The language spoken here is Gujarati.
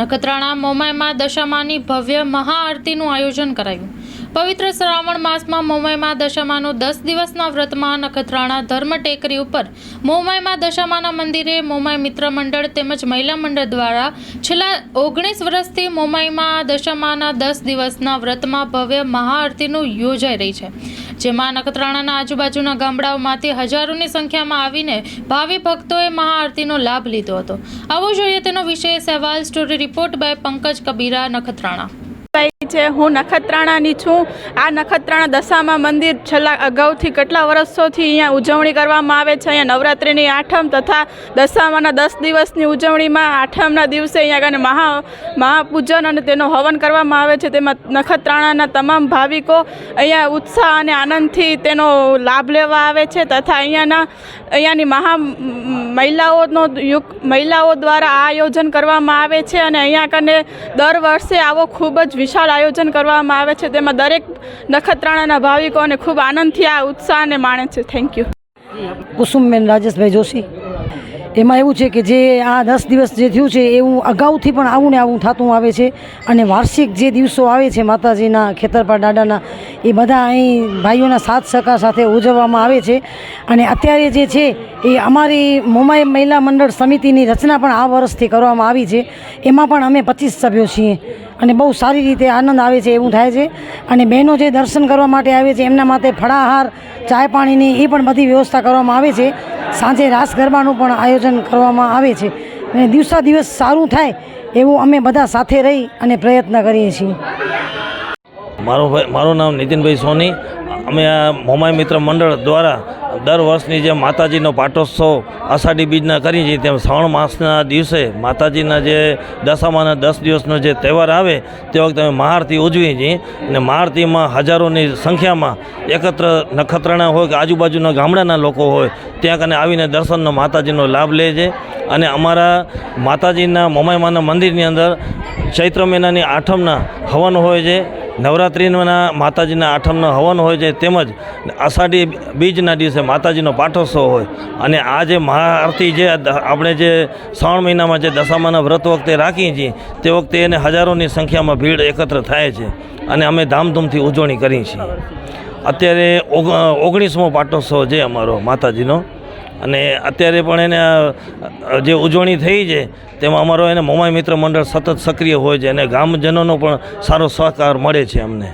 નખત્રાણા મોમાયમાં દશામાની ભવ્ય મહાઆરતીનું આયોજન કરાયું. પવિત્ર શ્રાવણ માસમાં મોમાયમાં દશામાનું દસ દિવસના વ્રતમાં નખત્રાણા ધર્મ ટેકરી ઉપર મોમાયમાં દશામાના મંદિરે મોમાય મિત્ર મંડળ તેમજ મહિલા મંડળ દ્વારા છેલ્લા ઓગણીસ વર્ષથી મોમાયમાં દશામાના દસ દિવસના વ્રતમાં ભવ્ય મહાઆરતીનું યોજાઈ રહી છે. જેમાં નખત્રાણાના આજુબાજુના ગામડાઓમાંથી હજારોની સંખ્યામાં આવીને ભાવિ ભક્તોએ મહાઆરતીનો લાભ લીધો હતો. આવો જોઈએ તેનો વિશેષ અહેવાલ, story report by Pankaj Kabira, Nakhatrana. છે. હું નખત્રાણાની છું. આ નખત્રાણા દશામાં મંદિર છેલ્લા અગાઉથી કેટલા વર્ષોથી અહીંયા ઉજવણી કરવામાં આવે છે. અહીંયા નવરાત્રિની આઠમ તથા દશામાના દસ દિવસની ઉજવણીમાં આઠમના દિવસે અહીંયા આગળ મહા મહાપૂજન અને તેનો હવન કરવામાં આવે છે. તેમાં નખત્રાણાના તમામ ભાવિકો અહીંયા ઉત્સાહ અને આનંદથી તેનો લાભ લેવા આવે છે તથા અહીંયાના અહીંયાની મહા મહિલાઓનો યુગ મહિલાઓ દ્વારા આ આયોજન કરવામાં આવે છે અને અહીંયા કને દર વર્ષે આવો ખૂબ જ વિશાળ આયોજન કરવામાં આવે છે. તેમાં દરેક નખત્રાણાના ભાવિકોને ખૂબ આનંદથી આ ઉત્સાહને માણે છે. Thank you Kusumben Rajeshbhai Joshi. એમાં એવું છે કે જે આ દસ દિવસ જે થયું છે, એવું અગાઉથી પણ આવું ને આવું થતું આવે છે અને વાર્ષિક જે દિવસો આવે છે માતાજીના ખેતરપા દાદાના, એ બધા અહીં ભાઈઓના સાથ સહકાર સાથે ઉજવવામાં આવે છે. અને અત્યારે જે છે, એ અમારી મોમાઈ મહિલા મંડળ સમિતિની રચના પણ આ વર્ષથી કરવામાં આવી છે. એમાં પણ અમે પચીસ સભ્યો છીએ અને બહુ સારી રીતે આનંદ આવે છે એવું થાય છે. અને બહેનો જે દર્શન કરવા માટે આવે છે, એમના માટે ફળાહાર, ચાય પાણીની એ પણ બધી વ્યવસ્થા કરવામાં આવે છે. સાંજે રાસ ગરબાનું પણ આયોજન કરવામાં આવે છે અને દિવસા દિવસ સારું થાય એવું અમે બધા સાથે રહી અને પ્રયત્ન કરીએ છીએ. મારો ભાઈ મારું નામ નીતિનભાઈ સોની. અમે આ મોમાઈ મિત્ર મંડળ દ્વારા દર વર્ષની જે માતાજીનો પાટોત્સવ આષાઢી બીજના કરીએ છીએ, તેમ શ્રાવણ માસના દિવસે માતાજીના જે દશામાના દસ દિવસનો જે તહેવાર આવે, તે વખતે અમે મહાઆરતી ઉજવીએ છીએ. અને મહાઆરતીમાં હજારોની સંખ્યામાં એકત્ર નખત્રાણા હોય કે આજુબાજુના ગામડાના લોકો હોય, ત્યાં કને આવીને દર્શનનો માતાજીનો લાભ લે છે. અને અમારા માતાજીના મોમાઈમાના મંદિરની અંદર ચૈત્ર મહિનાની આઠમના હવન હોય છે. નવરાત્રિના માતાજીના આઠમનો હવન હોય છે તેમજ આષાઢી બીજના દિવસે માતાજીનો પાઠોત્સવ હોય. અને આ જે મહાઆરતી જે આપણે જે શ્રાવણ મહિનામાં જે દશામાના વ્રત વખતે રાખીએ છીએ, તે વખતે એને હજારોની સંખ્યામાં ભીડ એકત્ર થાય છે અને અમે ધામધૂમથી ઉજવણી કરીએ છીએ. અત્યારે ઓગણીસમો પાટોત્સવ છે અમારો માતાજીનો. અને અત્યારે પણ એને જે ઉજવણી થઈ છે, તેમાં અમારો એને મોમાઈ મિત્ર મંડળ સતત સક્રિય હોય છે અને ગામજનોનો પણ સારો સહકાર મળે છે અમને.